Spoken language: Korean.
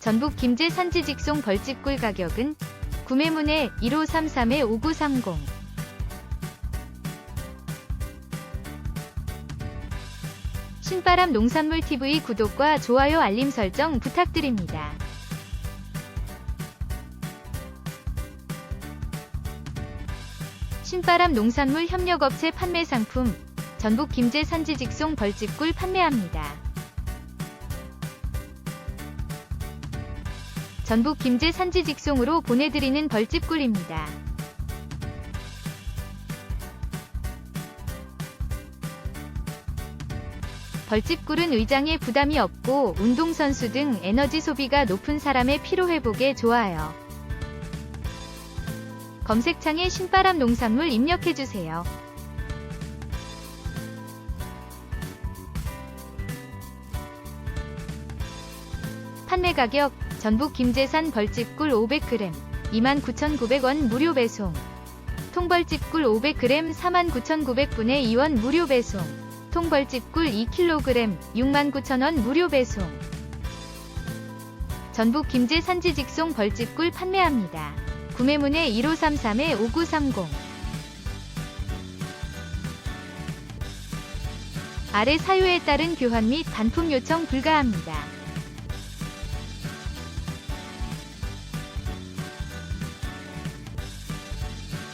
전북 김제 산지 직송 벌집꿀 가격은 구매문의 1533-5930 신바람 농산물 TV 구독과 좋아요 알림 설정 부탁드립니다. 신바람 농산물 협력업체 판매 상품 전북 김제 산지 직송 벌집꿀 판매합니다. 전북 김제 산지 직송으로 보내드리는 벌집 꿀입니다. 벌집 꿀은 의장에 부담이 없고 운동선수 등 에너지 소비가 높은 사람의 피로회복에 좋아요. 검색창에 신바람 농산물 입력해주세요. 판매 가격 전북 김제산 벌집꿀 500g 29,900원 무료 배송 통벌집꿀 500g 49,900분의 2원 무료 배송 통벌집꿀 2kg 69,000원 무료 배송 전북 김제 산지 직송 벌집꿀 판매합니다. 구매문의 1533-5930 아래 사유에 따른 교환 및 반품 요청 불가합니다.